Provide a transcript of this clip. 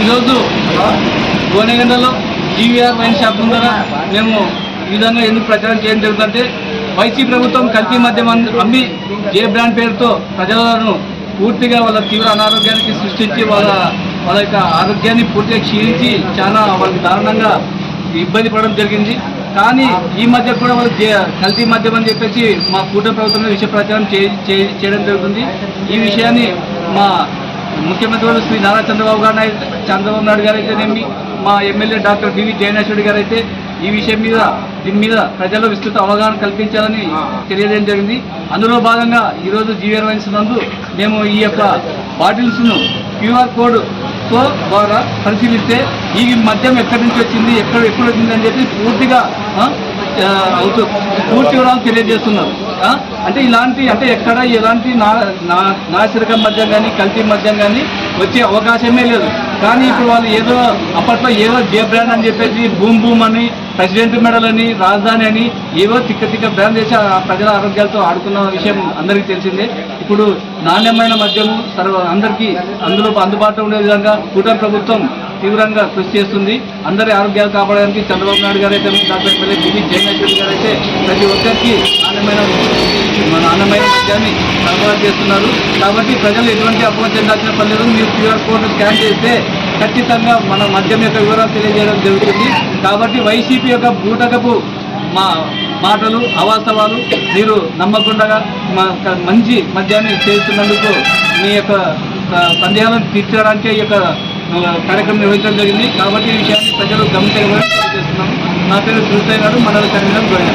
ఈరోజు గోనెగండలో GVR wine shop ముందర మేము ఈ విధంగా ఎందుకు ప్రచారం చేయడం జరుగుతుందంటే వైసీ ప్రభుత్వం కల్తీ మద్యం అమ్మి జే బ్రాండ్ పేరుతో ప్రజలను పూర్తిగా వాళ్ళ తీవ్ర అనారోగ్యానికి సృష్టించి వాళ్ళ వాళ్ళ యొక్క ఆరోగ్యాన్ని పూర్తిగా క్షీణించి చాలా వాళ్ళకి దారుణంగా ఇబ్బంది పడడం జరిగింది. కానీ ఈ మధ్య కూడా వాళ్ళు కల్తీ మద్యం అని చెప్పేసి మా కూటమి ప్రభుత్వం విషయ ప్రచారం చేయడం జరుగుతుంది. ఈ విషయాన్ని మా ముఖ్యమంత్రి వారు శ్రీ నారా చంద్రబాబు గారు నాయుడు చంద్రబాబు నాయుడు గారు అయితేనేమి మా ఎమ్మెల్యే డాక్టర్ డివి జయనేశ్వరి గారు అయితే ఈ విషయం మీద దీని మీద ప్రజల్లో విస్తృత అవగాహన కల్పించాలని తెలియజేయడం జరిగింది. అందులో భాగంగా ఈరోజు జీవీఆర్ వైన్స్ నందు మేము ఈ యొక్క బాటిల్స్ను క్యూఆర్ కోడ్తో ద్వారా పరిశీలిస్తే ఈ మద్యం ఎక్కడి నుంచి వచ్చింది ఎక్కడ ఎప్పుడు వచ్చింది అని చెప్పి పూర్తిగా అవుతూ పూర్తి వివరాలు తెలియజేస్తున్నారు. అంటే ఇలాంటి అంటే ఎక్కడ ఎలాంటి నా నా నాసిరకం మద్యం కానీ కల్తీ మద్యం కానీ వచ్చే అవకాశమే లేదు. కానీ ఇప్పుడు వాళ్ళు ఏదో అప్పట్లో ఏదో జే బ్రాండ్ అని చెప్పేసి బూమ్ బూమ్ అని ప్రెసిడెంట్ మెడల్ అని రాజధాని అని ఏవో తిక్క తిక్క బ్రాండ్ చేసి ఆ ప్రజల ఆరోగ్యాలతో ఆడుకున్న విషయం అందరికీ తెలిసిందే. ఇప్పుడు నాణ్యమైన మద్యము సర్వ అందరికీ అందులో అందుబాటులో ఉండే విధంగా కూటమి ప్రభుత్వం తీవ్రంగా కృషి చేస్తుంది. అందరి ఆరోగ్యాలు కాపాడడానికి చంద్రబాబు నాయుడు గారు అయితే డాక్టర్ ఎమ్మెల్యే దివి జయనేశ్వరి గారు అయితే ప్రతి ఒక్కరికి నాణ్యమైన మన నాణ్యమైన మద్యాన్ని సరఫరా చేస్తున్నారు. కాబట్టి ప్రజలు ఎటువంటి అపోహ చెందాల్సిన పని లేదు. మీరు క్యూఆర్ కోడ్ను స్కాన్ చేస్తే ఖచ్చితంగా మన మద్యం యొక్క వివరాలు తెలియజేయడం జరుగుతుంది. కాబట్టి వైసీపీ యొక్క బూటకపు మా మాటలు అవాస్తవాలు మీరు నమ్మకుండా మా మంచి మద్యాన్ని చేస్తున్నందుకు మీ యొక్క సందేహాలను తీర్చడానికే ఈ యొక్క కార్యక్రమం నిర్వహించడం జరిగింది. కాబట్టి ఈ విషయాన్ని ప్రజలు గమనించడం నా పేరు కృష్ణయ్య గారు. మండల కన్వీనర్ గోయన